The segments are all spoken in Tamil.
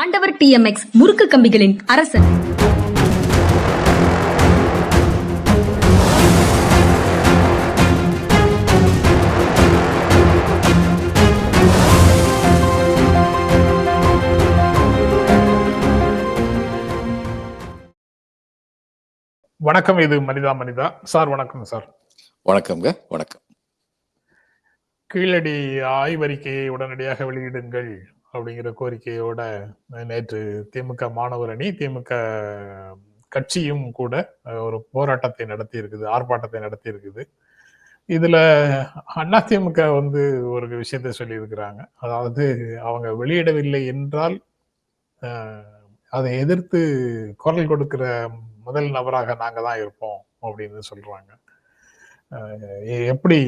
ஆண்டவர் டிஎம்எக்ஸ் முறுக்கு கம்பிகளின் அரசன். வணக்கம் இது மனிதா மனிதா. சார் வணக்கம் சார். வணக்கம்ங்க வணக்கம். கீழடி ஆய்வறிக்கையை உடனடியாக வெளியிடுங்கள். அப்படிங்கிற கோரிக்கையோட நேற்று திமுக மாணவர் அணி திமுக கட்சியும் கூட ஒரு போராட்டத்தை நடத்தி இருக்குது ஆர்ப்பாட்டத்தை நடத்தி இருக்குது இதுல அதிமுக வந்து ஒரு விஷயத்தை சொல்லியிருக்கிறாங்க. அதாவது அவங்க வெளியிடவில்லை என்றால் அதை எதிர்த்து குரல் கொடுக்கிற முதல் நபராக நாங்க தான் இருப்போம் அப்படின்னு சொல்றாங்க. எப்படி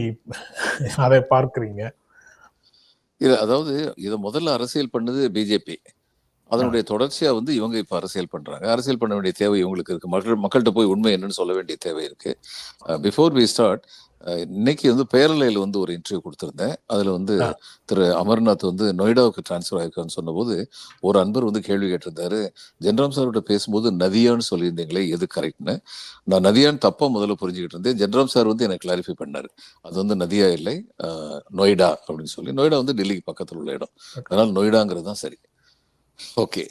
அதை பார்க்குறீங்க? இது அதாவது இதை முதல்ல அரசியல் பண்ணது பிஜேபி அதனுடைய தொடர்ச்சியா வந்து இவங்க இப்ப அரசியல் பண்றாங்க. அரசியல் பண்ண வேண்டிய தேவை இவங்களுக்கு இருக்கு. மக்கள் மக்கள்கிட்ட போய் உண்மை என்னன்னு சொல்ல வேண்டிய தேவை இருக்கு. பிஃபோர் வி ஸ்டார்ட் இன்னைக்கு வந்து பேரலையில் வந்து ஒரு இன்டர்வியூ கொடுத்திருந்தேன். அதுல வந்து. திரு அமர்நாத் வந்து நொய்டாவுக்கு டிரான்ஸ்ஃபர் ஆயிருக்கான்னு சொன்னபோது ஒரு அன்பர் வந்து கேள்வி கேட்டிருந்தாரு ஜென்ராம் சார்கிட்ட பேசும்போது நதியான்னு சொல்லியிருந்தீங்களே எது கரெக்ட்னு நான் நதியான்னு தப்பா முதல்ல புரிஞ்சுக்கிட்டு இருந்தேன். ஜென்ராம் சார் வந்து எனக்கு கிளாரிஃபை பண்ணாரு. அது வந்து நதியா இல்லை நொய்டா? அப்படின்னு சொல்லி. நொய்டா வந்து டெல்லிக்கு பக்கத்துல உள்ள இடம். அதனால நொய்டாங்கிறது தான் சரி. ஓகே.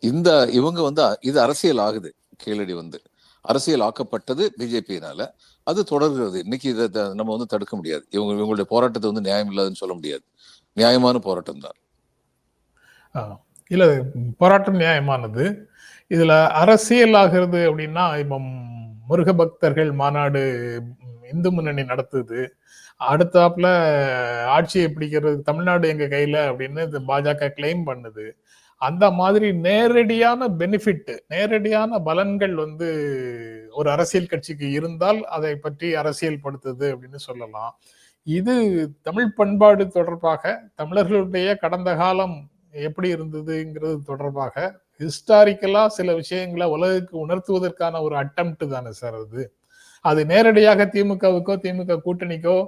இந்த இவங்க வந்து இது அரசியல் ஆகுது. கீழடி வந்து. அரசியல் ஆக்கப்பட்டது பிஜேபியினால. அது தொடர்கிறது. இன்னைக்கு இதை த- நம்ம வந்து தடுக்க முடியாது. இவங்க இவங்களுடைய போராட்டத்தை வந்து நியாயம் இல்லாதுன்னு சொல்ல முடியாது. நியாயமான போராட்டம் தான். இல்லை போராட்டம் நியாயமானது. இதுல அரசியல் ஆகிறது அப்படின்னா இப்போ முருக பக்தர்கள் மாநாடு இந்து முன்னணி நடத்துது. அடுத்தாப்புல ஆட்சியை பிடிக்கிறது தமிழ்நாடு எங்க கையில அப்படின்னு இந்த பாஜக கிளைம் பண்ணுது. அந்த மாதிரி நேரடியான பெனிஃபிட் நேரடியான பலன்கள் வந்து ஒரு அரசியல் கட்சிக்கு இருந்தால் அதை பற்றி அரசியல் படுத்துது அப்படின்னு சொல்லலாம். இது தமிழ் பண்பாடு தொடர்பாக தமிழர்களுடைய கடந்த காலம் எப்படி இருந்ததுங்கிறது தொடர்பாக ஹிஸ்டாரிக்கலா சில விஷயங்களை உலகுக்கு உணர்த்துவதற்கான ஒரு அட்டம்ப்ட் தானே சார் அது. அது நேரடியாக திமுகவுக்கோ திமுக கூட்டணிக்கோ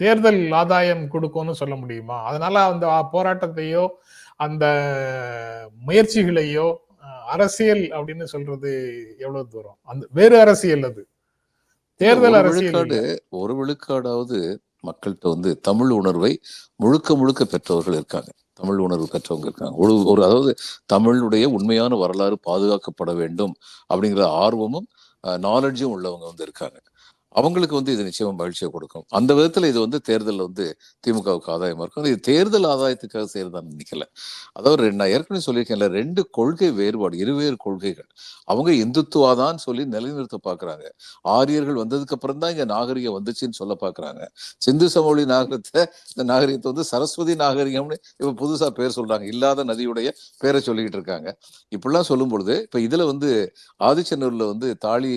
தேர்தல் ஆதாயம் கொடுக்கும்னு சொல்ல முடியுமா? அதனால அந்த போராட்டத்தையோ அந்த முயற்சிகளையோ அரசியல் அப்படின்னு சொல்றது எவ்வளவு தூரம்? அந்த வேறு அரசியல் அது. தேர்தல் அரசியல். ஒரு விழுக்காடாவது மக்கள்கிட்ட வந்து தமிழ் உணர்வை முழுக்க முழுக்க பெற்றவர்கள் இருக்காங்க. தமிழ் உணர்வு பெற்றவங்க இருக்காங்க. ஒரு ஒரு அதாவது தமிழுடைய உண்மையான வரலாறு பாதுகாக்கப்பட வேண்டும் அப்படிங்கிற ஆர்வமும் நாலேஜும் உள்ளவங்க வந்து இருக்காங்க. அவங்களுக்கு வந்து இது நிச்சயமா மகிழ்ச்சியை கொடுக்கும். அந்த விதத்துல இது வந்து தேர்தலில் வந்து திமுகவுக்கு ஆதாயமா இருக்கும். இது தேர்தல் ஆதாயத்துக்காக செய்யறதான்னு நினைக்கல. அதாவது நான் ஏற்கனவே சொல்லியிருக்கேன்ல ரெண்டு கொள்கை வேறுபாடு இருவேறு கொள்கைகள். அவங்க இந்துத்துவாதான் சொல்லி நிலைநிறுத்த பாக்குறாங்க. ஆரியர்கள் வந்ததுக்கு அப்புறம் தான் இங்க நாகரிகம் வந்துச்சுன்னு சொல்ல பாக்குறாங்க. சிந்து சமவெளி நாகரிகத்தை இந்த நாகரிகத்தை வந்து சரஸ்வதி நாகரிகம்னு இப்ப புதுசா பேர் சொல்றாங்க. இல்லாத நதியுடைய பேரை சொல்லிக்கிட்டு இருக்காங்க. இப்படிலாம் சொல்லும் பொழுது இப்ப இதுல வந்து ஆதிச்சநல்லூர்ல வந்து தாலி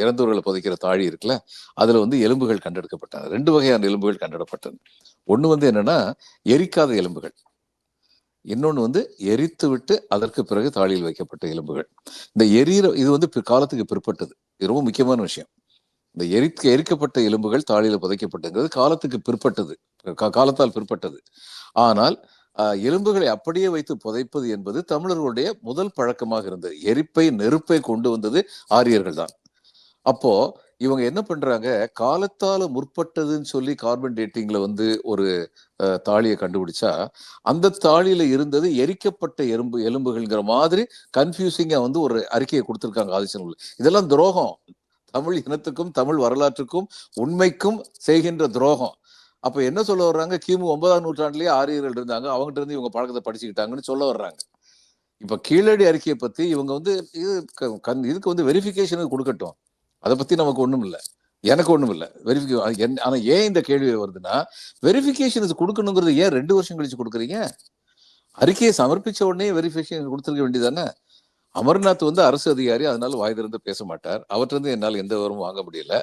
இறந்தவர்களை புதைக்கிற தாழி இருக்குல்ல அதுல வந்து எலும்புகள் கண்டெடுக்கப்பட்டன. ரெண்டு வகையான எலும்புகள் கண்டெடுக்கப்பட்டன. ஒண்ணு வந்து என்னன்னா எரிக்காத எலும்புகள். இன்னொன்னு வந்து எரித்து விட்டு அதற்கு பிறகு தாளியில் வைக்கப்பட்ட எலும்புகள். இந்த எரியிற இது வந்து காலத்துக்கு பிற்பட்டது. இது ரொம்ப முக்கியமான விஷயம். இந்த எரிக்க எரிக்கப்பட்ட எலும்புகள் தாளியில் புதைக்கப்பட்டங்கிறது காலத்துக்கு பிற்பட்டது. காலத்தால் பிற்பட்டது. ஆனால் ஆஹ், எலும்புகளை அப்படியே வைத்து புதைப்பது என்பது தமிழர்களுடைய முதல் பழக்கமாக இருந்தது. எரிப்பை நெருப்பை கொண்டு வந்தது ஆரியர்கள் தான் அப்போ இவங்க என்ன பண்றாங்க? காலத்தால முற்பட்டதுன்னு சொல்லி கார்பன் டேட்டிங்ல வந்து ஒரு தாலியை கண்டுபிடிச்சா அந்த தாலியில இருந்தது எரிக்கப்பட்ட எறும்பு எலும்புகள்ங்கிற மாதிரி கன்ஃபியூசிங்கா வந்து ஒரு அறிக்கையை கொடுத்துருக்காங்க ஆதிசனூர்ல இதெல்லாம் துரோகம். தமிழ் இனத்துக்கும் தமிழ் வரலாற்றுக்கும் உண்மைக்கும் செய்கின்ற துரோகம். அப்ப என்ன சொல்ல வர்றாங்க? கிமு ஒன்பதாம் நூற்றாண்டுலயே ஆரியர்கள் இருந்தாங்க. அவங்ககிட்ட இருந்து இவங்க பழக்கத்தை படிச்சுக்கிட்டாங்கன்னு சொல்ல வர்றாங்க. இப்ப கீழடி அறிக்கையை பத்தி இவங்க வந்து இது க- கண்- இதுக்கு வந்து வெரிஃபிகேஷனுக்கு கொடுக்கட்டும். அதை பத்தி நமக்கு ஒண்ணும் இல்லை எனக்கு ஒண்ணும் இல்லை வெரிஃபிகே ஆனா ஏன் இந்த கேள்வி வருதுன்னா வெரிஃபிகேஷன் இது கொடுக்கணுங்கிறது ஏன் ரெண்டு வருஷம் கழிச்சு கொடுக்குறீங்க? அறிக்கையை சமர்ப்பிச்ச உடனே வெரிஃபிகேஷன் கொடுத்துருக்க வேண்டியதானே அமர்நாத் வந்து அரசு அதிகாரி அதனால வாய் திறந்து பேச மாட்டார். அவற்றிருந்து என்னால் எந்த விவரமும் வாங்க முடியல.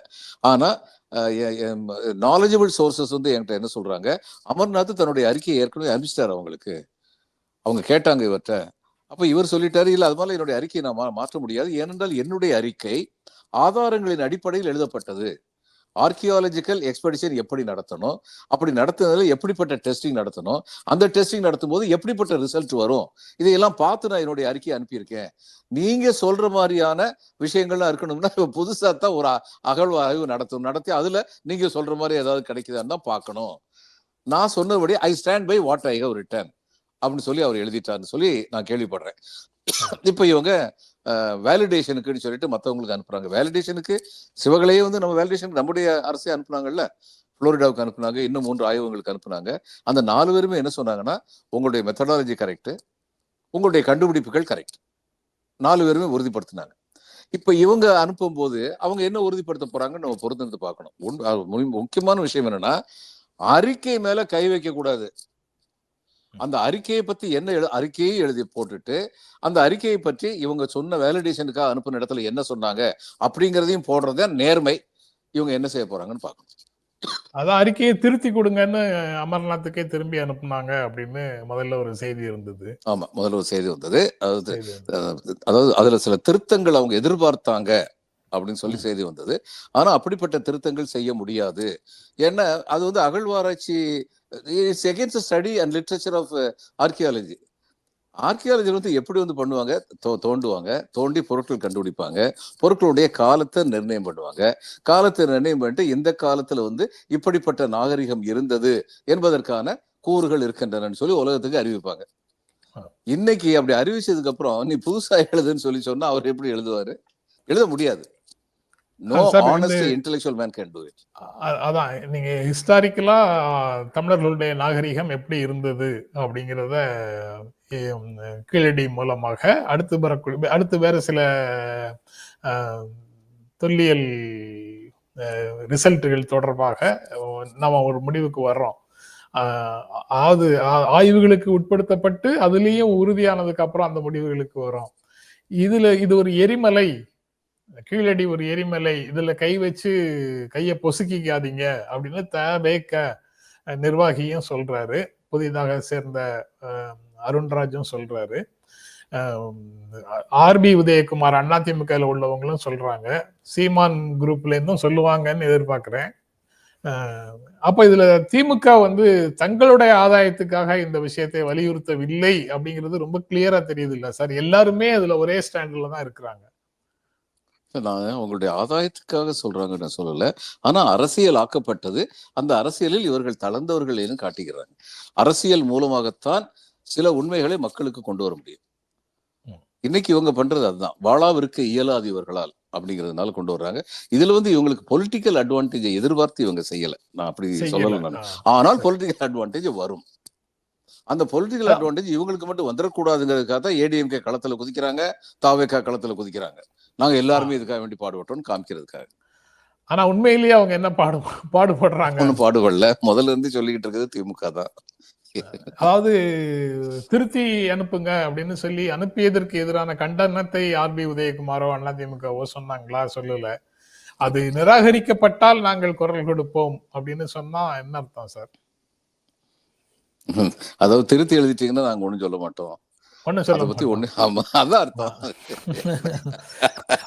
ஆனா நாலேஜபிள் சோர்சஸ் வந்து என்கிட்ட என்ன சொல்றாங்க? அமர்நாத் தன்னுடைய அறிக்கையை ஏற்கனவே அனுப்பிச்சிட்டாரு அவங்களுக்கு. அவங்க கேட்டாங்க இவர்கிட்ட அப்ப இவர் சொல்லிட்டாரு இல்ல அது மாதிரி என்னுடைய அறிக்கையை நான் மாற்ற முடியாது. ஏனென்றால் என்னுடைய அறிக்கை ஆதாரங்களின் அடிப்படையில் எழுதப்பட்டது. ஆர்கியாலஜிக்கல் எக்ஸ்பெடிஷன் எப்படி நடத்தணும்? அப்படி நடத்துனதுல எப்படிப்பட்ட டெஸ்டிங் நடத்தணும்? அந்த டெஸ்டிங் நடத்தும் போது எப்படிப்பட்ட ரிசல்ட் வரும்? இதையெல்லாம் பார்த்து நான் என்னுடைய அறிக்கையை அனுப்பியிருக்கேன். நீங்க சொல்ற மாதிரியான விஷயங்கள்லாம் இருக்கணும்னா இப்போ புதுசா தான் ஒரு அகழ்வாய்வு நடத்தும் நடத்தி அதுல நீங்க சொல்ற மாதிரி ஏதாவது கிடைக்குதான்னு தான் பார்க்கணும். நான் சொன்னபடி I stand by what I have written அப்படின்னு சொல்லி அவர் எழுதிட்டாருன்னு சொல்லி நான் கேள்விப்படுறேன். இப்போ இவங்க வேலிடேஷனுக்குன்னு சொல்லிட்டு மற்றவங்களுக்கு அனுப்புறாங்க. வேலிடேஷனுக்கு சிவகலையே வந்து நம்ம வேலிடேஷனுக்கு நம்முடைய அரசே அனுப்புனாங்கல்ல? புளோரிடாவுக்கு அனுப்புனாங்க. இன்னும் மூன்று ஆய்வகங்களுக்கு அனுப்புனாங்க. அந்த நாலு பேருமே என்ன சொன்னாங்கன்னா உங்களுடைய மெத்தடாலஜி கரெக்ட் உங்களுடைய கண்டுபிடிப்புகள் கரெக்ட் நாலு பேருமே உறுதிப்படுத்தினாங்க. இப்ப இவங்க அனுப்பும் போது அவங்க என்ன உறுதிப்படுத்த போறாங்கன்னு நம்ம பொறுத்திருந்து பார்க்கணும். மு- முக்கியமான விஷயம் என்னன்னா அறிக்கை மேல கை வைக்க கூடாது அந்த அறிக்கையை பத்தி என்ன எழு அறிக்கையை எழுதி போட்டுட்டு அந்த அறிக்கையை பற்றி இவங்க சொன்ன வேலிடேஷனுக்காக அனுப்புன இடத்துல என்ன சொன்னாங்க அப்படிங்கிறதையும் போடுறதே நேர்மை. இவங்க என்ன செய்ய போறாங்கன்னு பார்க்கணும். அதான் அறிக்கையை திருத்தி கொடுங்கன்னு அமர்நாத்துக்கே திரும்பி அனுப்புனாங்க அப்படின்னு முதல்ல ஒரு செய்தி இருந்தது. ஆமா முதல்ல ஒரு செய்தி வந்தது. அதாவது அதாவது அதுல சில திருத்தங்கள் அவங்க எதிர்பார்த்தாங்க அப்படின்னு சொல்லி செய்தி வந்தது. ஆனா அப்படிப்பட்ட திருத்தங்கள் செய்ய முடியாது. ஏன்னா அது வந்து அகழ்வாராய்ச்சி it's against study and literature of archaeology archaeology வந்து எப்படி வந்து பண்ணுவாங்க? தோ- தோண்டுவாங்க. தோண்டி பொருட்கள் கண்டுபிடிப்பாங்க. பொருட்களுடைய காலத்தை நிர்ணயம் பண்ணுவாங்க. காலத்தை நிர்ணயம் பண்ணிட்டு இந்த காலத்துல வந்து இப்படிப்பட்ட நாகரிகம் இருந்தது என்பதற்கான கூறுகள் இருக்கின்றனன்னு சொல்லி உலகத்துக்கு அறிவிப்பாங்க. இன்னைக்கு அப்படி அறிவிச்சதுக்கு அப்புறம் நீ புதுசா எழுதுன்னு சொல்லி சொன்னா அவர் எப்படி எழுதுவாரு? எழுத முடியாது. No honest intellectual man can do it அ- அதான் நீங்க ஹிஸ்டாரிக்கலா தமிழர்களுடைய நாகரிகம் எப்படி இருந்தது அப்படிங்கிறத கீழடி மூலமாக அடுத்து வரக்கூடிய அடுத்து வேற சில தொல்லியல் ரிசல்ட்டுகள் தொடர்பாக நம்ம ஒரு முடிவுக்கு வர்றோம். அது ஆய்வுகளுக்கு உட்படுத்தப்பட்டு அதுலேயும் உறுதியானதுக்கு அப்புறம் அந்த முடிவுகளுக்கு வரும் இதுல இது ஒரு எரிமலை. கீழடி ஒரு எரிமலை இதுல கை வச்சு கைய பொசுக்கிக்காதீங்க அப்படின்னு தேவேக்க நிர்வாகியும் சொல்றாரு. புதிதாக சேர்ந்த அருண்ராஜும் சொல்றாரு. ஆர்பி உதயகுமார் அதிமுகவில் உள்ளவங்களும் சொல்றாங்க. சீமான் குரூப்ல இருந்தும் சொல்லுவாங்கன்னு எதிர்பார்க்கிறேன். அப்ப இதுல திமுக வந்து தங்களுடைய ஆதாயத்துக்காக இந்த விஷயத்தை வலியுறுத்தவில்லை அப்படிங்கிறது ரொம்ப கிளியரா தெரியுது இல்ல சார். எல்லாருமே அதுல ஒரே ஸ்டாண்டில் தான் இருக்கிறாங்க. நான் உங்களுடைய ஆதாயத்துக்காக சொல்றாங்க நான் சொல்லல. ஆனா அரசியல் ஆக்கப்பட்டது அந்த அரசியலில் இவர்கள் தளர்ந்தவர்கள் என்று காட்டுகிறாங்க. அரசியல் மூலமாகத்தான் சில உண்மைகளை மக்களுக்கு கொண்டு வர முடியும். இன்னைக்கு இவங்க பண்றது அதுதான். வாழாவிற்கு இயலாது இவர்களால் அப்படிங்கிறதுனால கொண்டு வர்றாங்க. இதுல வந்து இவங்களுக்கு பொலிட்டிக்கல் அட்வான்டேஜை எதிர்பார்த்து இவங்க செய்யல. நான் அப்படி. சொல்லல நான். ஆனால் பொலிட்டிக்கல் அட்வான்டேஜ் வரும். அந்த பொலிட்டிக்கல். அட்வான்டேஜ் இவங்களுக்கு மட்டும் வந்துடக்கூடாதுங்கிறதுக்காக தான் ஏடிஎம்கே களத்துல குதிக்கிறாங்க தாவேக்கா களத்துல குதிக்கிறாங்க. நாங்க எல்லாருமே இதுக்காக வேண்டி பாடுபட்டோம்னு காமிக்கிறதுக்காக. ஆனா உண்மையிலேயே அவங்க என்ன பாடு பாடுபடுறாங்க? ஒன்றும் பாடுபடல. முதல்ல இருந்து சொல்லிக்கிட்டு இருக்கிறது திமுக தான். அதாவது திருத்தி அனுப்புங்க அப்படின்னு சொல்லி அனுப்பியதற்கு எதிரான கண்டனத்தை ஆர்பி உதயகுமாரோ அதிமுகவோ சொன்னாங்களா? சொல்லல. அது நிராகரிக்கப்பட்டால் நாங்கள் குரல் கொடுப்போம் அப்படின்னு சொன்னா என்ன அர்த்தம் சார்? அதாவது திருத்தி எழுதிட்டீங்கன்னா நாங்க ஒண்ணும் சொல்ல மாட்டோம். ஒண்ணு அதை சொல்ல பத்தி மாட்டோம். ஒண்ணு ஆமா அதான் அர்த்தம்.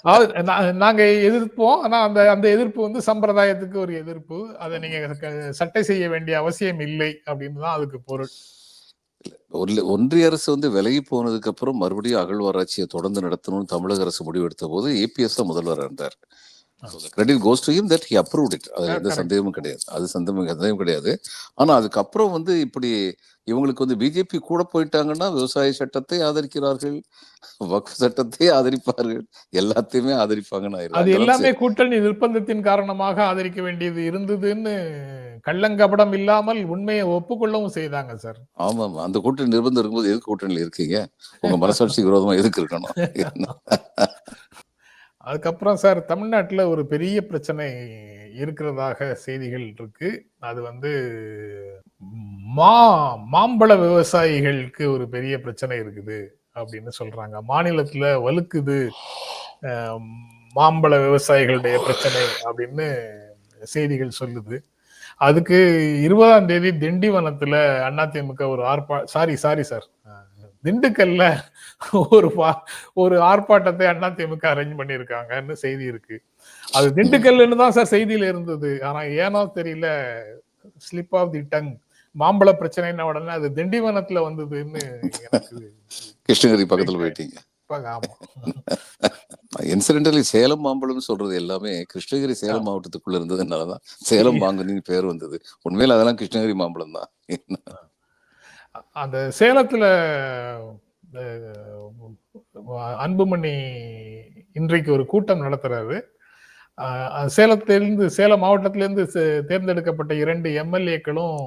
அதாவது நா- நாங்க எதிர்ப்போம் ஆனா அந்த அந்த எதிர்ப்பு வந்து சம்பிரதாயத்துக்கு ஒரு எதிர்ப்பு. அதை நீங்க சட்டை செய்ய வேண்டிய அவசியம் இல்லை அப்படின்னு தான் அதுக்கு பொருள். ஒன்றிய அரசு வந்து விலகி போனதுக்கு அப்புறம் மறுபடியும் அகழ்வாராய்ச்சியை தொடர்ந்து நடத்தணும்னு தமிழக அரசு முடிவெடுத்த போது ஏபிஎஸ் தான் முதல்வர் இருந்தார். Credit goes to him that he approved it அது எந்த. சந்தேகமும் கிடையாது. அது சந்தேகம் சந்தேகம் கிடையாது. ஆனா அதுக்கப்புறம் வந்து இப்படி இவங்களுக்கு வந்து பிஜேபி கூட போயிட்டாங்கன்னா விவசாய சட்டத்தை ஆதரிக்கிறார்கள் வக்ஃப் சட்டத்தை ஆதரிப்பார்கள் எல்லாத்தையுமே ஆதரிப்பாங்கன்னு. அது எல்லாமே கூட்டணி நிர்பந்தத்தின் காரணமாக ஆதரிக்க வேண்டியது இருந்ததுன்னு கள்ளங்கபடம் இல்லாமல் உண்மையை ஒப்புக்கொள்ளவும் செய்தாங்க சார். ஆமா ஆமா அந்த கூட்டணி நிர்பந்தம் இருக்கும்போது எதுக்கு கூட்டணியில் இருக்கீங்க? உங்க மனசாட்சி விரோதமா எதுக்கு இருக்கணும்? அதுக்கப்புறம் சார் தமிழ்நாட்டில் ஒரு பெரிய பிரச்சனை இருக்கிறதாக செய்திகள் இருக்கு. அது வந்து மா மாம்பழ விவசாயிகளுக்கு ஒரு பெரிய பிரச்சனை இருக்குது அப்படின்னு சொல்றாங்க. மாநிலத்துல வலுக்குது மாம்பழ விவசாயிகளுடைய பிரச்சனை அப்படின்னு செய்திகள் சொல்லுது. அதுக்கு இருபதாம் தேதி திண்டிவனத்துல அதிமுக ஒரு ஆர்ப்பா சாரி சாரி சார் திண்டுக்கல்ல ஒரு ஒரு ஆர்ப்பாட்டத்தை அதிமுக அரேஞ்ச் பண்ணியிருக்காங்கன்னு செய்தி இருக்கு. அது திண்டுக்கல்லுன்னு தான் சார் செய்தியில இருந்தது. ஆனா ஏனோ தெரியல ஸ்லிப் ஆஃப் தி டங் மாம்பழ பிரச்சனைன உடனே அது திண்டிவனத்துல வந்ததுன்னு எனக்கு கிருஷ்ணகிரி பக்கத்துல போயிட்டீங்க. இன்சிடென்டலி சேலம் மாம்பழம் சொல்றது எல்லாமே கிருஷ்ணகிரி சேலம் மாவட்டத்துக்குள்ள இருந்ததுனாலதான். சேலம் மாங்கனின்னு பேர் வந்தது. உண்மையில அதெல்லாம் கிருஷ்ணகிரி மாம்பழம் தான் அந்த சேலத்துல அன்புமணி இன்றைக்கு ஒரு கூட்டம் நடத்துறாரு. சேலத்திலிருந்து சேலம் மாவட்டத்திலிருந்து தேர்ந்தெடுக்கப்பட்ட இரண்டு எம்எல்ஏக்களும்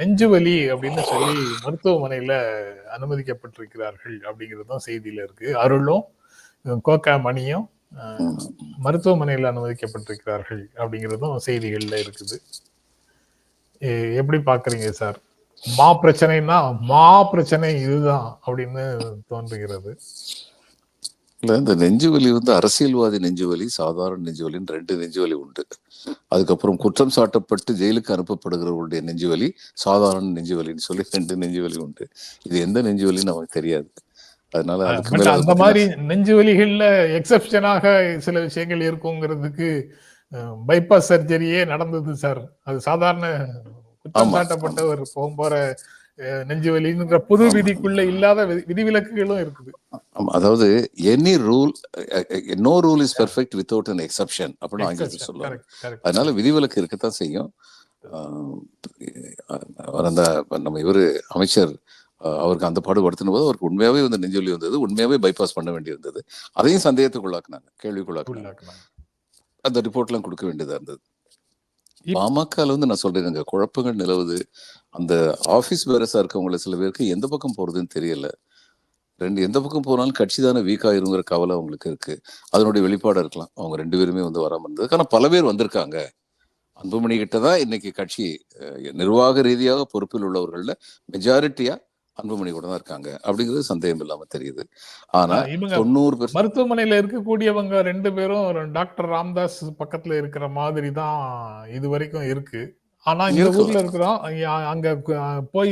நெஞ்சுவலி அப்படின்னு சொல்லி மருத்துவமனையில அனுமதிக்கப்பட்டிருக்கிறார்கள் அப்படிங்கிறதும் செய்தியில இருக்கு. அருளும் கோக்கா கோகா மணியும் மருத்துவமனையில் அனுமதிக்கப்பட்டிருக்கிறார்கள் அப்படிங்கிறதும் செய்திகள்ல இருக்குது. எப்படி பாக்குறீங்க சார்? மா பிரச்சனைனா மா பிரச்சனை இதுதான் அப்படின்னு தோன்றுகிறது. இந்த நெஞ்சுவலி வந்து அரசியல்வாதி நெஞ்சுவலி சாதாரண நெஞ்சுவலின்னு ரெண்டு நெஞ்சுவலி உண்டு. அதுக்கப்புறம் குற்றம் சாட்டப்பட்டு ஜெயிலுக்கு அனுப்பப்படுகிறவர்களுடைய நெஞ்சுவலி சாதாரண நெஞ்சுவலின்னு சொல்லி ரெண்டு நெஞ்சுவலி உண்டு. இது எந்த நெஞ்சுவலின்னு நமக்கு தெரியாது. அதனால அதுக்கு அந்த மாதிரி நெஞ்சு வலிகள்ல எக்ஸப்ஷனாக சில விஷயங்கள் இருக்குங்கிறதுக்கு பைபாஸ் சர்ஜரியே நடந்தது சார் அது சாதாரண குற்றம் போகும் போற அஹ், நெஞ்சு வலிங்கிற புது விதிக்குள்ள இல்லாத விதி- விதிவிலக்குகளும் இருக்குது. அதாவது any rule no rule is perfect without an exception அப்படின்னு ஆங்கிலத்தில் சொல்லுவாங்க. அதனால விதிவிலக்கு இருக்கத்தான் செய்யும். அந்த நம்ம இவரு அமைச்சர் அவருக்கு அந்த பாடுபடுத்தின போது அவருக்கு உண்மையாவே வந்து நெஞ்சொலி வந்தது உண்மையாவே பைபாஸ் பண்ண வேண்டியிருந்தது. அதையும் சந்தேகத்துக்குள்ளாக்குனாங்க கேள்விக்குள்ளாக்குனாங்க. அந்த ரிப்போர்ட்லாம் கொடுக்க வேண்டியதா இருந்தது. பாமகல வந்து நான் சொல்றேன் அங்க குழப்பங்கள் நிலவுது. அந்த ஆபீஸ் பேரஸா இருக்கவங்கள சில பேருக்கு எந்த பக்கம் போறதுன்னு தெரியல. ரெண்டு எந்த பக்கம் போனாலும் கட்சி தானே வீக் ஆயிருங்கிற கவலை அவங்களுக்கு இருக்கு. அதனுடைய வெளிப்பாடா இருக்கலாம். அவங்க ரெண்டு பேருமே வந்து வராம இருந்தது ஆனா பல பேர் வந்திருக்காங்க. அன்புமணி கிட்ட தான் இன்னைக்கு கட்சி நிர்வாக ரீதியாக பொறுப்பில் உள்ளவர்கள்ல மெஜாரிட்டியா அன்புமணி கூட தான் இருக்காங்க. அப்படிங்கிறது சந்தேகம் இல்லாம தெரியுது. ஆனா தொண்ணூறு பெர்சன்ட் மருத்துவமனையில இருக்கக்கூடியவங்க ரெண்டு பேரும் டாக்டர் ராம்தாஸ் பக்கத்துல இருக்கிற மாதிரி தான் இது வரைக்கும் இருக்கு. ஆனா இந்த. ஊர்ல இருக்கிறோம். அங்க- போய்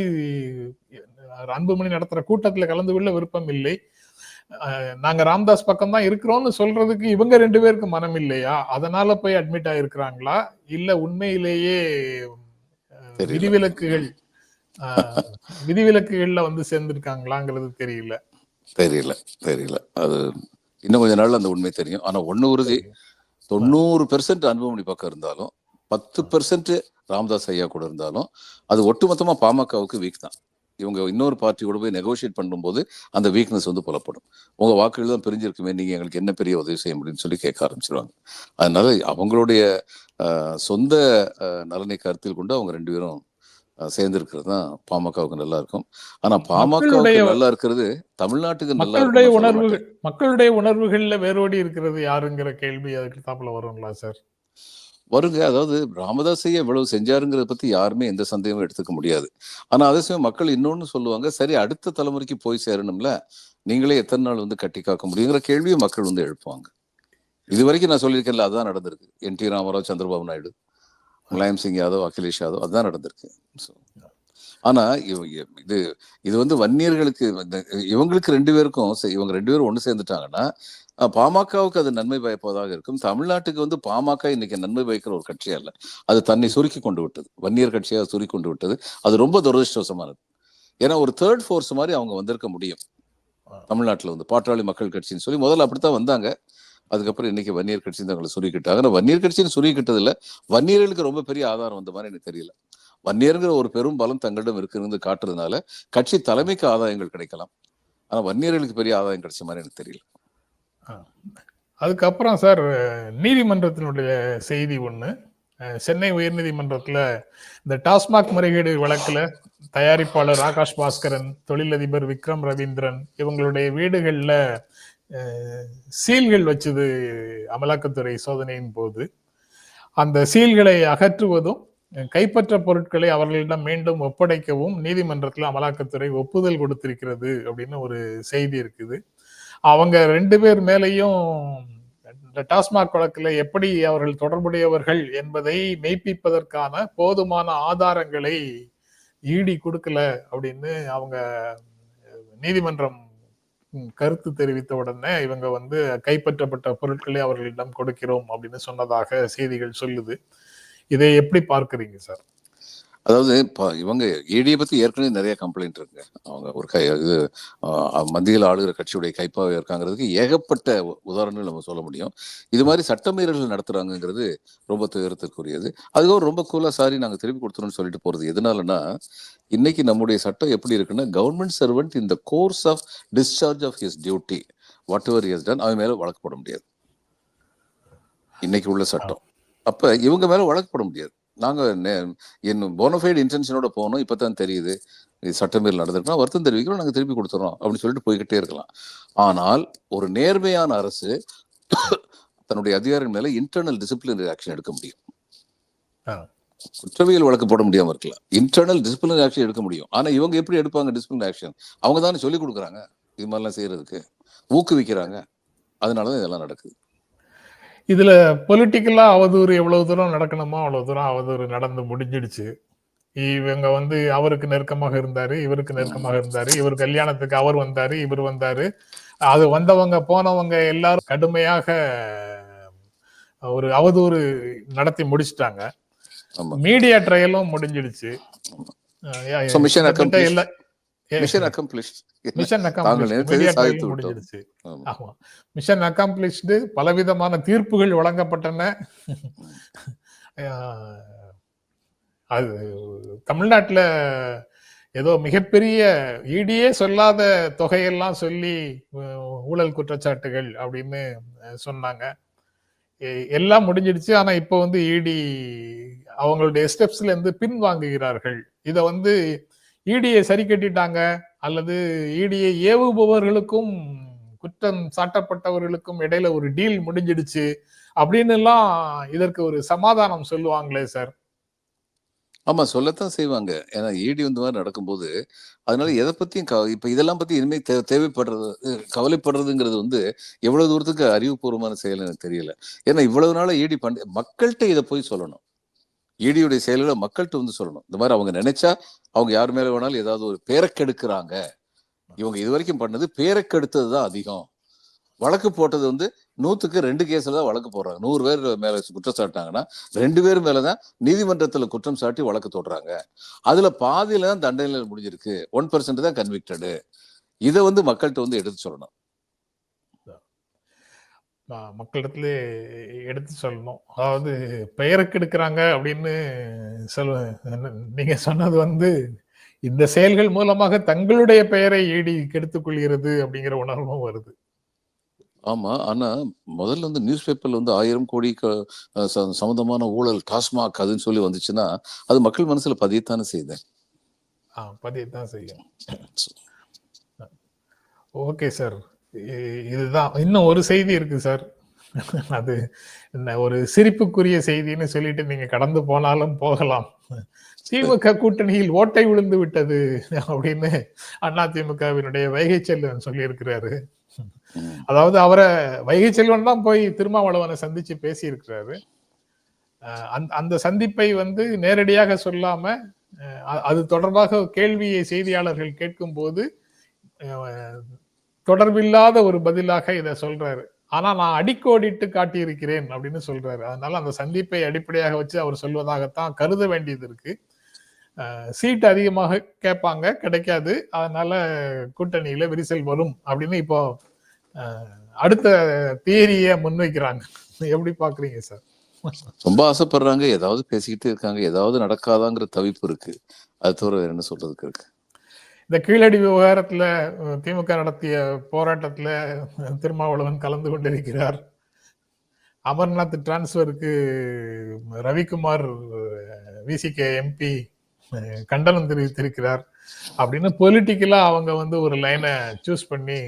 அன்புமணி நடத்துற கூட்டத்துல கலந்து கொள்ள விருப்பம் இல்லை. நாங்க ராம்தாஸ் பக்கம் தான் இருக்கிறோம்னு சொல்றதுக்கு இவங்க ரெண்டு பேருக்கு மனம் இல்லையா? அதனால போய் அட்மிட் ஆயிருக்கிறாங்களா? இல்ல உண்மையிலேயே. விதிவிலக்குகள் விதிவிலக்குகள்ல வந்து சேர்ந்திருக்காங்களாங்கிறது தெரியல. தெரியல தெரியல. அது இன்னும் கொஞ்ச நாள்ல அந்த உண்மை தெரியும். ஆனா ஒண்ணு உறுதி. தொண்ணூறு பெர்சன்ட் அன்புமணி பக்கம் இருந்தாலும் பத்து பெர்சன்ட் ராமதாஸ் ஐயா கூட இருந்தாலும் அது ஒட்டுமொத்தமா பாமகவுக்கு வீக் தான். இவங்க இன்னொரு பார்ட்டி கூட போய் நெகோஷியேட் பண்ணும்போது அந்த வீக்னஸ் வந்து புலப்படும். உங்க வாக்குகள் தான் பிரிஞ்சிருக்குமே நீங்க எங்களுக்கு என்ன பெரிய உதவி செய்ய முடியும்னு சொல்லி கேட்க ஆரம்பிச்சிருவாங்க. அதனால அவங்களுடைய சொந்த நலனை கருத்தில் கொண்டு அவங்க ரெண்டு பேரும் சேர்ந்திருக்கிறது தான் பாமகவுக்கு நல்லா இருக்கும் ஆனா மக்களுடைய- நல்லா இருக்கிறது தமிழ்நாட்டுக்கு நல்லா மக்களுடைய உணர்வுகள் மக்களுடைய உணர்வுகள்ல வேரோடி இருக்கிறது யாருங்கிற கேள்வி அதுக்கு தாப்புல வருங்களா சார்? வருங்க. அதாவது ராமதாஸ் ஐயா இவ்வளவு செஞ்சாருங்கிறத பத்தி யாருமே எந்த சந்தேகமும் எடுத்துக்க முடியாது. ஆனா அதே சமயம் மக்கள் இன்னொன்னு சொல்லுவாங்க சரி அடுத்த தலைமுறைக்கு போய் சேரணும்ல நீங்களே எத்தனை நாள் வந்து கட்டி காக்க முடியுங்கிற கேள்வியை மக்கள் வந்து எழுப்புவாங்க. இது வரைக்கும் நான் சொல்லியிருக்கேன்ல அதுதான் நடந்திருக்கு. N T Ramarao Chandrababu Naidu. Mulayam Singh Yadav Akhilesh Yadav அதுதான் நடந்திருக்கு. So, ஆனா இது இது வந்து வன்னியர்களுக்கு இவங்களுக்கு ரெண்டு பேருக்கும் இவங்க ரெண்டு பேரும் ஒண்ணு சேர்ந்துட்டாங்கன்னா பாமகவுக்கு அது நன்மை பயப்பதாக இருக்கும். தமிழ்நாட்டுக்கு வந்து பாமக இன்னைக்கு நன்மை பயக்கிற ஒரு கட்சியா இல்ல அது தன்னை சுருக்கி கொண்டு விட்டது. வன்னியர் கட்சியாக சுருக்கி கொண்டு விட்டது. அது ரொம்ப துரதிருஷ்டவசமானது. ஏன்னா ஒரு தேர்ட் ஃபோர்ஸ் மாதிரி அவங்க வந்திருக்க முடியும். தமிழ்நாட்டுல வந்து பாட்டாளி மக்கள் கட்சின்னு சொல்லி முதல்ல அப்படித்தான் வந்தாங்க. அதுக்கப்புறம் இன்னைக்கு வன்னியர் கட்சி தங்களை சுருக்கிட்டாங்க ஆனா வன்னியர் கட்சின்னு சுருக்கிட்டது இல்ல வன்னியர்களுக்கு ரொம்ப பெரிய ஆதாரம் வந்த மாதிரி எனக்கு தெரியல. வன்னியருங்கிற ஒரு பெரும் பலம் தங்களிடம் இருக்குன்னு காட்டுறதுனால கட்சி தலைமைக்கு ஆதாயங்கள் கிடைக்கலாம். ஆனா வன்னியர்களுக்கு பெரிய ஆதாயம் கிடைச்ச மாதிரி எனக்கு தெரியல. அதுக்கப்புறம் சார் நீதிமன்றத்தினுடைய செய்தி ஒண்ணு. சென்னை உயர்நீதிமன்றத்துல இந்த டாஸ்மாக் முறைகேடு வழக்குல தயாரிப்பாளர் ஆகாஷ் பாஸ்கரன் தொழிலதிபர் விக்ரம் ரவீந்திரன் இவங்களுடைய வீடுகள்ல சீல்கள் வச்சது அமலாக்கத்துறை சோதனையின் போது அந்த சீல்களை அகற்றுவதும் கைப்பற்ற பொருட்களை அவர்களிடம் மீண்டும் ஒப்படைக்கவும் நீதிமன்றத்தில் அமலாக்கத்துறை ஒப்புதல் கொடுத்திருக்கிறது அப்படின்னு ஒரு செய்தி இருக்குது. அவங்க ரெண்டு பேர் மேலேயும் டாஸ்மாக் வழக்கில் எப்படி அவர்கள் தொடர்புடையவர்கள் என்பதை மெய்ப்பிப்பதற்கான போதுமான ஆதாரங்களை ஈடி கொடுக்கல அப்படின்னு அவங்க நீதிமன்றம் கருத்து தெரிவித்த உடனே இவங்க வந்து கைப்பற்றப்பட்ட பொருட்களை அவர்களிடம் கொடுக்கிறோம் அப்படின்னு சொன்னதாக செய்திகள் சொல்லுது. இதை எப்படி பார்க்குறீங்க சார்? அதாவது இப்போ இவங்க ஈடியை பத்தி ஏற்கனவே நிறைய கம்ப்ளைண்ட் இருக்கு. அவங்க ஒரு கை இது மத்தியில் ஆளுகிற கட்சியுடைய கைப்பாவை இருக்காங்கிறதுக்கு ஏகப்பட்ட உதாரணங்கள் நம்ம சொல்ல முடியும். இது மாதிரி சட்டமீறல்கள் நடத்துறாங்கங்கிறது ரொம்ப துயரத்திற்குரியது. அதுவும் ரொம்ப கூலா சாரி நாங்க திருப்பி கொடுத்துறோம்னு சொல்லிட்டு போறது எதனாலன்னா இன்னைக்கு நம்முடைய சட்டம் எப்படி இருக்குன்னா கவர்மெண்ட் சர்வெண்ட் இந்த course of discharge of his duty whatever is done அவன் மேல வழக்கு போட முடியாது. இன்னைக்கு உள்ள சட்டம். அப்ப இவங்க மேல வழக்கு போட முடியாது. நாங்க நே- என் போனஃபைடு இன்டென்ஷனோட போனோம். இப்பதான் தெரியுது. இது சட்டமீறல் நடந்திருக்குன்னா வருத்தம் தெரிவிக்கிறோம். நாங்க திருப்பி கொடுத்துறோம். அப்படின்னு சொல்லிட்டு போய்கிட்டே இருக்கலாம். ஆனால் ஒரு நேர்மையான அரசு தன்னுடைய அதிகாரிகள் மேல இன்டர்னல் டிசிப்ளினரி ஆக்ஷன் எடுக்க முடியும். குற்றவியல் வழக்கு போட முடியாம இருக்கலாம். இன்டர்னல் டிசிப்ளினரி ஆக்ஷன் எடுக்க முடியும். ஆனா இவங்க எப்படி எடுப்பாங்க டிசிப்ளினரி ஆக்ஷன் அவங்க தானே சொல்லி கொடுக்குறாங்க. இது மாதிரிலாம் செய்யறதுக்கு. ஊக்குவிக்கிறாங்க. அதனாலதான் இதெல்லாம் நடக்குது. இதுல பொலிட்டிக்கலா அவதூறு எவ்வளவு தூரம் நடக்கணுமோ அவ்வளவு தூரம் அவதூறு நடந்து முடிஞ்சிடுச்சு. இவங்க வந்து அவருக்கு நெருக்கமாக இருந்தாரு இவருக்கு நெருக்கமாக இருந்தாரு இவர் கல்யாணத்துக்கு அவர் வந்தாரு இவர் வந்தாரு. அது வந்தவங்க போனவங்க எல்லாரும் கடுமையாக ஒரு அவதூறு நடத்தி முடிச்சிட்டாங்க. மீடியா ட்ரையலும் முடிஞ்சிடுச்சு. Mission accomplished mission. முடிஞ்சிடுச்சு ஆமா. மிஷன் அக்காம்ப்ளிஷ்டு பலவிதமான தீர்ப்புகள் வழங்கப்பட்டன. அது தமிழ்நாட்டுல ஏதோ மிகப்பெரிய ஈடியே சொல்லாத தொகையெல்லாம் சொல்லி ஊழல் குற்றச்சாட்டுகள் அப்படின்னு சொன்னாங்க. எல்லாம் முடிஞ்சிடுச்சு. ஆனா இப்போ வந்து இடி அவங்களுடைய ஸ்டெப்ஸ்ல இருந்து பின் வாங்குகிறார்கள் இத வந்து ஈடியை சரி கட்டிட்டாங்க அல்லது ஈடியை ஏவுபவர்களுக்கும் குற்றம் சாட்டப்பட்டவர்களுக்கும் இடையில ஒரு டீல் முடிஞ்சிடுச்சு அப்படின்னு எல்லாம் இதற்கு ஒரு சமாதானம் சொல்லுவாங்களே சார் ஆமா சொல்லத்தான் செய்வாங்க. ஏன்னா ஈடி வந்து மாதிரி நடக்கும்போது அதனால எதை பத்தியும் இப்ப இதெல்லாம் பத்தி இனிமே தே- தேவைப்படுறது கவலைப்படுறதுங்கிறது வந்து எவ்வளவு தூரத்துக்கு அறிவுபூர்வமான செயல் எனக்கு தெரியல. ஏன்னா இவ்வளவு நாள ஈடி பண்ண மக்கள்கிட்ட இதை போய் சொல்லணும். ஈடியுடைய செயல்களை மக்கள்கிட்ட வந்து சொல்லணும். இந்த மாதிரி அவங்க நினைச்சா அவங்க யார் மேலே வேணாலும் ஏதாவது ஒரு பேரக்கெடுக்கிறாங்க இவங்க இது வரைக்கும் பண்ணது பேரக்கெடுத்தது தான் அதிகம். வழக்கு போட்டது வந்து நூற்றுக்கு ரெண்டு கேஸில் தான் வழக்கு போடுறாங்க. நூறு பேர் மேலே குற்றம் சாட்டினாங்கன்னா ரெண்டு பேர் மேலே தான் நீதிமன்றத்தில் குற்றம் சாட்டி வழக்கு தொடுறாங்க. அதில் பாதியில் தான் தண்டனையில் முடிஞ்சிருக்கு. ஒன் பர்சன்ட் தான் கன்விக்டடு இதை வந்து மக்கள்கிட்ட வந்து எடுத்து சொல்லணும். மக்களிடத்துல எடுத்து சொல்லணும். அதாவது பெயருக்கு எடுக்கிறாங்க அப்படின்னு சொல்ல நீங்க சொன்னது வந்து இந்த செயல்கள் மூலமாக தங்களுடைய பெயரை ஈடி கெடுத்துக் கொள்கிறது அப்படிங்கிற உணர்வும் வருது. ஆமா ஆனா முதல்ல வந்து நியூஸ் பேப்பர்ல வந்து ஆயிரம் கோடி சம்பந்தமான ஊழல் டாஸ்மாக் அதுன்னு சொல்லி வந்துச்சுன்னா அது மக்கள் மனசுல பதியத்தானே செய்யுது. ஆ பதியத்தான் செய்யும். Okay sir. இதுதான். இன்னும் ஒரு செய்தி இருக்கு சார். அது என்ன ஒரு சிரிப்புக்குரிய செய்தின்னு சொல்லிட்டு நீங்க கடந்து போனாலும் போகலாம். திமுக கூட்டணியில் ஓட்டை விழுந்து விட்டது அப்படின்னு அண்ணா திமுகவினுடைய வைகை செல்வன் சொல்லியிருக்கிறாரு. அதாவது அவரை வைகை செல்வன் தான் போய் திருமாவளவனை சந்திச்சு பேசியிருக்கிறாரு. அந்த சந்திப்பை வந்து நேரடியாக சொல்லாம அது தொடர்பாக கேள்வியை செய்தியாளர்கள் கேட்கும் போது தொடர்பில்லாத ஒரு பதிலாக இதை சொல்றாரு. ஆனா நான் அடிக்கோடிட்டு காட்டியிருக்கிறேன் அப்படின்னு சொல்றாரு. அதனால அந்த சந்திப்பை அடிப்படையாக வச்சு அவர் சொல்வதாகத்தான் கருத வேண்டியது இருக்கு. சீட் அதிகமாக கேட்பாங்க கிடைக்காது. அதனால கூட்டணியில விரிசல் வரும் அப்படின்னு இப்போ அடுத்த தியரியை முன்வைக்கிறாங்க. எப்படி பாக்குறீங்க சார்? ரொம்ப ஆசைப்படுறாங்க. ஏதாவது பேசிக்கிட்டே இருக்காங்க. ஏதாவது நடக்காதாங்கிற தவிப்பு இருக்கு. அது தவிர வேற என்ன சொல்றதுக்கு இருக்கு? இந்த கீழடி விவகாரத்துல திமுக நடத்திய போராட்டத்துல திருமாவளவன் கலந்து கொண்டிருக்கிறார். அமர்நாத் டிரான்ஸ்ஃபருக்கு ரவிக்குமார் விசிகே எம்பி கண்டனம் தெரிவித்திருக்கிறார் அப்படின்னு பொலிட்டிக்கலா அவங்க வந்து ஒரு லைனை சூஸ் பண்ணி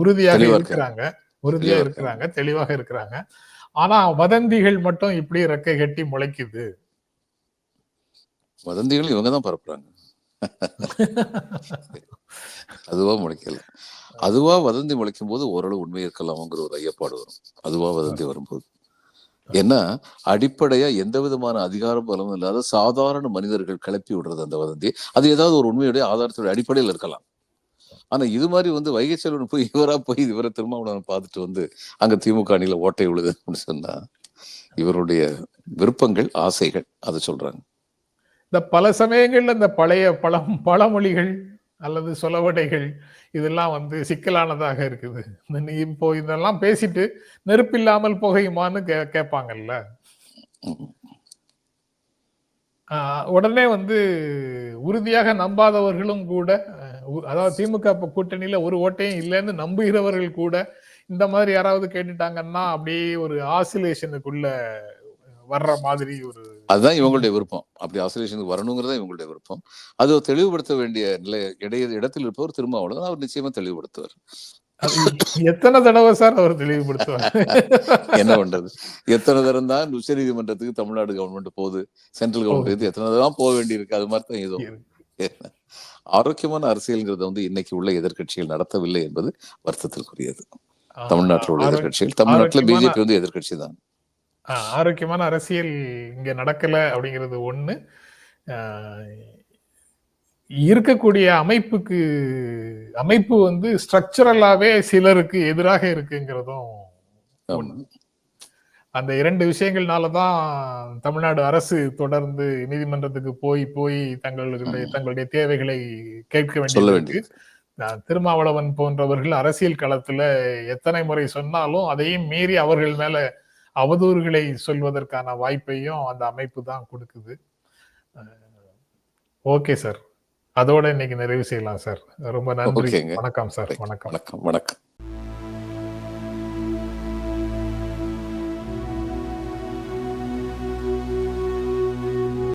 உறுதியாக இருக்கிறாங்க. உறுதியா இருக்கிறாங்க தெளிவாக இருக்கிறாங்க. ஆனா வதந்திகள் மட்டும் இப்படி ரெக்கை கட்டி முளைக்குது. வதந்திகள் இவங்க தான் பரப்புறாங்க. அதுவா முளைக்கல. அதுவா வதந்தி முளைக்கும் போது ஓரளவு உண்மை இருக்கலாம்ங்கிற ஒரு ஐயப்பாடு வரும். அதுவா வதந்தி வரும்போது. ஏன்னா அடிப்படையா எந்த விதமான அதிகார பலமும் இல்லாத சாதாரண மனிதர்கள் கிளப்பி விடுறது அந்த வதந்தி. அது ஏதாவது ஒரு உண்மையுடைய ஆதாரத்துடைய அடிப்படையில் இருக்கலாம். ஆனா இது மாதிரி வந்து வைகை செல்வன் போய் இவரா போய் இவரை திருமாவளவன் பார்த்துட்டு வந்து அங்க திமுக அணியில ஓட்டை விழுது அப்படின்னு சொன்னா இவருடைய விருப்பங்கள் ஆசைகள் அதை சொல்றாங்க. இந்த பல சமயங்களில் இந்த பழைய பழம் பழமொழிகள் அல்லது சொலவடைகள் இதெல்லாம் வந்து சிக்கலானதாக இருக்குது. இப்போ இதெல்லாம் பேசிட்டு நெருப்பில்லாமல் புகையுமான்னு கே கேட்பாங்கல்ல உடனே வந்து உறுதியாக நம்பாதவர்களும் கூட அதாவது திமுக கூட்டணியில் கூட்டணியில ஒரு ஓட்டையும் இல்லைன்னு நம்புகிறவர்கள் கூட இந்த மாதிரி யாராவது கேட்டுட்டாங்கன்னா அப்படியே ஒரு ஆசிலேஷனுக்குள்ள வர்ற மாதிரி ஒரு அதுதான் இவங்களுடைய விருப்பம். அப்படி ஆசிலேஷனுக்கு வரணுங்கிறதா இவங்களுடைய விருப்பம். அது தெளிவுபடுத்த வேண்டிய நிலை இடைய இடத்தில் இருப்பவர் திருமாவளவன் அவர் நிச்சயமா தெளிவுபடுத்துவார். எத்தனை தடவை சார் அவர் தெளிவுபடுத்துவார்? என்ன பண்றது? எத்தனை தரம் தான் உச்ச நீதிமன்றத்துக்கு தமிழ்நாடு கவர்மெண்ட் போகுது? சென்ட்ரல் கவர்மெண்ட் எத்தனை தரம் போக வேண்டியிருக்கு? அது மாதிரி தான் இதுவும் ஆரோக்கியமான அரசியல்ங்கிறத வந்து இன்னைக்கு உள்ள எதிர்க்கட்சிகள் நடத்தவில்லை என்பது வருத்தத்திற்குரியது. தமிழ்நாட்டில் உள்ள எதிர்க்கட்சிகள் தமிழ்நாட்டுல பிஜேபி வந்து எதிர்க்கட்சி தான் ஆரோக்கியமான அரசியல் இங்க நடக்கல அப்படிங்கிறது ஒண்ணு ஆஹ் இருக்கக்கூடிய அமைப்புக்கு அமைப்பு வந்து ஸ்ட்ரக்சரலாவே சிலருக்கு எதிராக இருக்குங்கிறதும். அந்த இரண்டு விஷயங்கள்னால தான் தமிழ்நாடு அரசு தொடர்ந்து நீதிமன்றத்துக்கு போய் போய் தங்களுடைய. தங்களுடைய தேவைகளை கேட்க நான் திருமாவளவன் போன்றவர்கள் அரசியல் களத்துல எத்தனை முறை சொன்னாலும் அதையும் மீறி அவர்கள் மேல அவதூறுகளை சொல்வதற்கான வாய்ப்பையும் அந்த அமைப்பு தான் கொடுக்குது. Okay sir. அதோட இன்னைக்கு நிறைவு செய்யலாம் சார். ரொம்ப நன்றி. வணக்கம் சார். வணக்கம். வணக்கம். வணக்கம்.